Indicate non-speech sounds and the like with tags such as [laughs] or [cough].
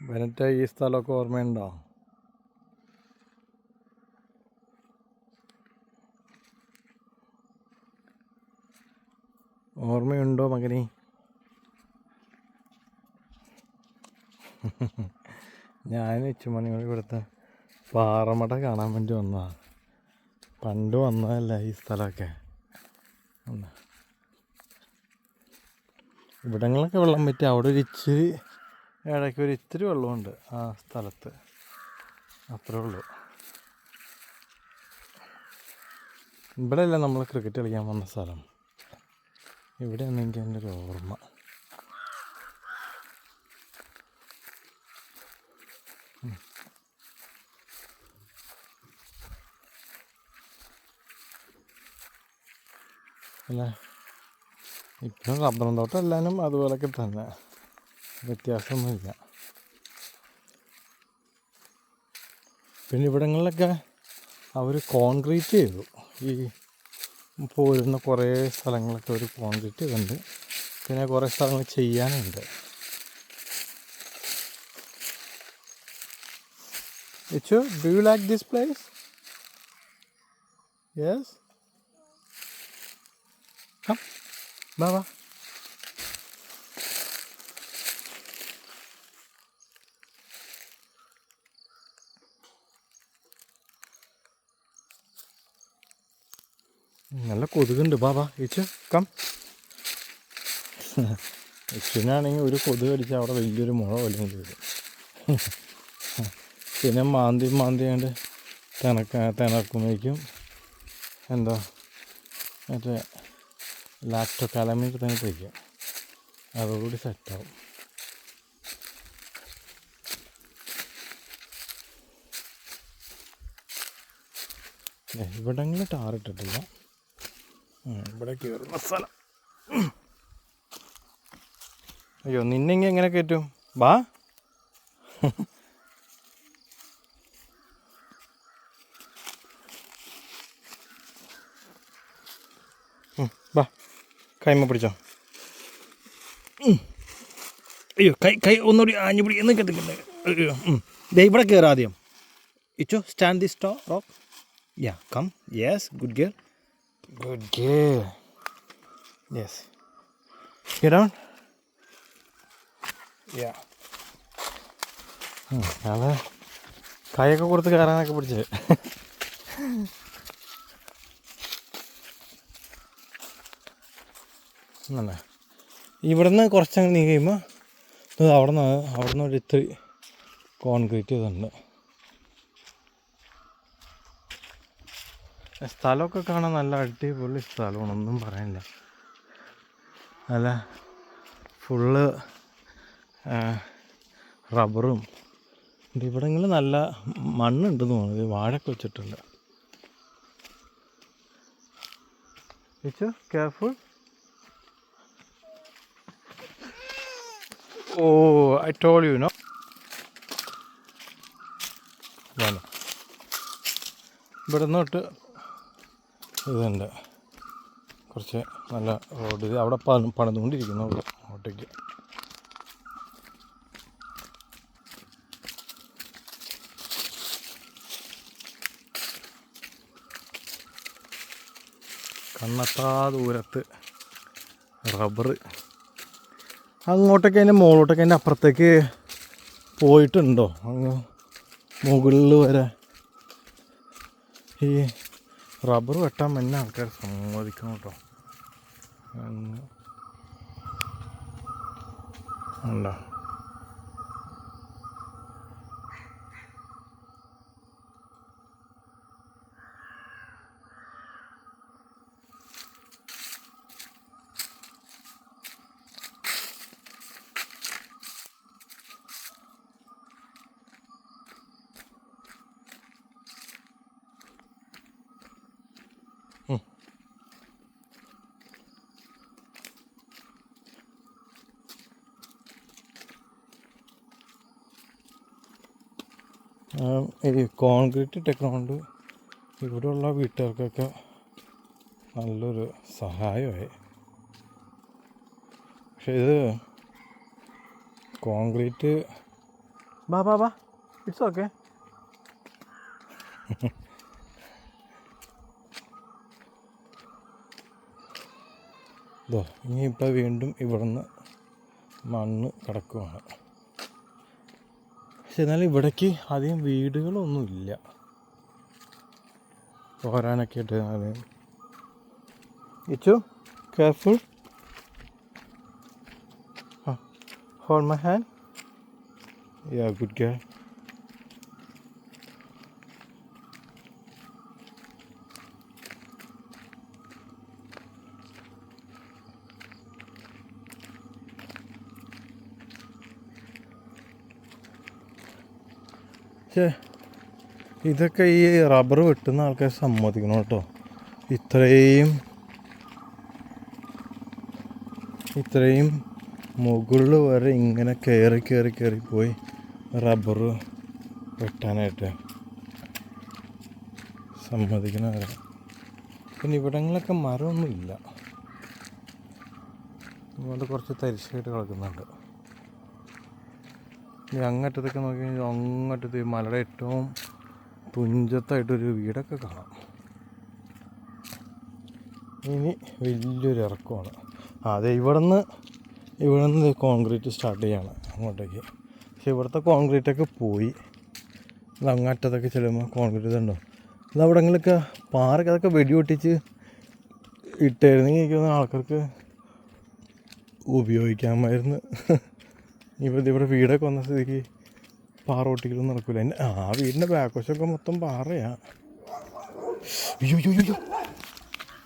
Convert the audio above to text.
ബെനറ്റ ഈ സ്ഥലമൊക്കെ ഓർമ്മയുണ്ടോ? ഓർമ്മയുണ്ടോ മകനി? [laughs] ഞാൻ ഉച്ചമണിയോട് ഇവിടുത്തെ പാറമട കാണാൻ വേണ്ടി വന്നതാണ് പണ്ട് വന്നതല്ല ഈ സ്ഥലമൊക്കെ. ഇവിടങ്ങളൊക്കെ വെള്ളം പറ്റി അവിടെ ഒരു ഇച്ചിരി ഇടയ്ക്ക് ഒരു ഇത്തിരി വെള്ളമുണ്ട് ആ സ്ഥലത്ത്. അത്രേ ഉള്ളൂ. ഇവിടെയല്ല നമ്മൾ ക്രിക്കറ്റ് കളിക്കാൻ വന്ന സ്ഥലം. ഇവിടെയാണ് എനിക്ക് എന്റെ ഒരു ഓർമ്മ. അല്ല ഇപ്പം റബ്ബറും തോട്ടം എല്ലാനും അതുപോലൊക്കെ തന്നെ. വ്യത്യാസമൊന്നുമില്ല. പിന്നെ ഇവിടങ്ങളിലൊക്കെ അവർ കോൺക്രീറ്റ് ചെയ്തു. ഈ പോരുന്ന കുറേ സ്ഥലങ്ങളൊക്കെ അവർ കോൺക്രീറ്റ് ചെയ്തിട്ടുണ്ട്. പിന്നെ കുറേ സ്ഥലങ്ങൾ ചെയ്യാനുണ്ട്. Ichu do you like this place yes വാ. നല്ല കൊതുകുണ്ട്. ബാബാ ഇച്ചു കം. ഇച്ചിനാണെങ്കിൽ ഒരു കൊതുക് അടിച്ചാൽ അവിടെ വലിയൊരു മുള വലിയ വരും പിന്നെ മാന്തി മാന്തി കണ്ട് തിണക്ക തിണക്കുമ്പോഴേക്കും എന്താ മറ്റേ ലാക്ടോ കലമിൽ തന്നെ തയ്ക്കും അതോടുകൂടി സെറ്റാവും ഇവിടങ്ങളിൽ ടാറിട്ടിട്ടില്ല ഇവിടെ കയറുന്ന സ്ഥലം. അയ്യോ നിന്നെങ്കി എങ്ങനെ കയറ്റും? വാ ഉം, വാ കൈമ പിടിച്ചോ. അയ്യോ കൈ കൈ ഒന്നുകൂടി ആഞ്ഞു പിടി എന്ന് കത്തിക്കണ്ടേ അയ്യോ. ദേ ഇവിടെ കയറാം ആദ്യം. ഇച്ചോ സ്റ്റാൻഡ് ദി സ്റ്റോ rock yeah come yes good girl Good girl. Yes. Get down. Yeah. അത് കൈയൊക്കെ കൊടുത്ത് കയറാനൊക്കെ പിടിച്ചത് എന്നാ ഇവിടുന്ന് കുറച്ചങ്ങ് നീ കഴിയുമ്പോൾ അവിടെ നിന്ന് അവിടെ നിന്ന് ഒരു ഇത്തിരി കോൺക്രീറ്റ് ചെയ്തിട്ടുണ്ട് സ്ഥലമൊക്കെ കാണാൻ നല്ല അടിപൊളി സ്ഥലമാണ് ഒന്നും പറയാനില്ല. നല്ല ഫുള്ള് റബ്ബറും. ഇവിടെങ്ങളിൽ നല്ല മണ്ണുണ്ടെന്ന് തോന്നുന്നു. ഇത് വാഴയൊക്കെ വെച്ചിട്ടുണ്ട്. Careful oh I told you no ഇവിടെ നിന്ന് തൊട്ട് ഇതുണ്ട്. കുറച്ച് നല്ല റോഡ് ഇത് അവിടെ പണിതുകൊണ്ടിരിക്കുന്നു അവിടെ അങ്ങോട്ടേക്ക്. കണ്ണത്താ ദൂരത്ത് റബ്ബർ അങ്ങോട്ടൊക്കെ അതിന്റെ മുകളിലോട്ടൊക്കെ അതിന്റെ അപ്പുറത്തേക്ക് പോയിട്ടുണ്ടോ? അങ്ങ് മുകളിൽ വരെ ഈ റബ്ബർ വെട്ടാൻ മുന്നേ ആൾക്കാർ സമ്മതിക്കണം കേട്ടോ ഉണ്ടോ? ഈ കോൺക്രീറ്റ് ഇട്ടേക്കൊണ്ട് ഇവിടെയുള്ള വീട്ടുകാർക്കൊക്കെ നല്ലൊരു സഹായമായി. പക്ഷെ ഇത് കോൺക്രീറ്റ് ബാ ബാ ബാ ഇറ്റ്സ് ഓക്കെ ഇതോ ഇനിയിപ്പോൾ വീണ്ടും ഇവിടുന്ന് മണ്ണ് കിടക്കുവാണ്. പക്ഷെ എന്നാലും ഇവിടേക്ക് അധികം വീടുകളൊന്നുമില്ല. പോരാനൊക്കെ ആയിട്ട് Ichu careful hold my hand yeah good girl പക്ഷേ ഇതൊക്കെ ഈ റബ്ബർ വെട്ടുന്ന ആൾക്കാർ സമ്മതിക്കണം കേട്ടോ. ഇത്രയും ഇത്രയും മുകളിൽ വരെ ഇങ്ങനെ കയറി കയറി കയറി പോയി റബ്ബർ വെട്ടാനായിട്ട്. സമ്മതിക്കണവരെ പിന്നെ ഇവിടങ്ങളിലൊക്കെ മരമൊന്നുമില്ല. അതുകൊണ്ട് കുറച്ച് തരിശായിട്ട് കിടക്കുന്നുണ്ട്. ഇനി അങ്ങറ്റത്തൊക്കെ നോക്കി കഴിഞ്ഞാൽ അങ്ങറ്റത്ത് മലയുടെ ഏറ്റവും തുഞ്ചത്തായിട്ടൊരു വീടൊക്കെ കാണാം. ഇനി വലിയൊരു ഇറക്കമാണ്. അതെ ഇവിടെ നിന്ന് ഇവിടെ നിന്ന് കോൺക്രീറ്റ് സ്റ്റാർട്ട് ചെയ്യാണ് അങ്ങോട്ടേക്ക്. പക്ഷെ ഇവിടുത്തെ കോൺക്രീറ്റൊക്കെ പോയി. അങ്ങറ്റത്തൊക്കെ ചെല്ലുമ്പോൾ കോൺക്രീറ്റ് ഇതുണ്ടോ? അത് അവിടെങ്കിലൊക്കെ പാറൊക്കെ അതൊക്കെ വെടിപൊട്ടിച്ച് ഇട്ടായിരുന്നെങ്കിൽ എനിക്ക് ആൾക്കാർക്ക് ഉപയോഗിക്കാമായിരുന്നു. ഇപ്പോൾ ഇവിടെ വീടൊക്കെ വന്ന സ്ഥിതിക്ക് പാറ ഒട്ടിക്കലൊന്നും നടക്കില്ല എന്റെ ആ വീടിന്റെ ബാക്ക് വശമൊക്കെ മൊത്തം പാറയാ. അയ്യോ അയ്യോ അയ്യോ.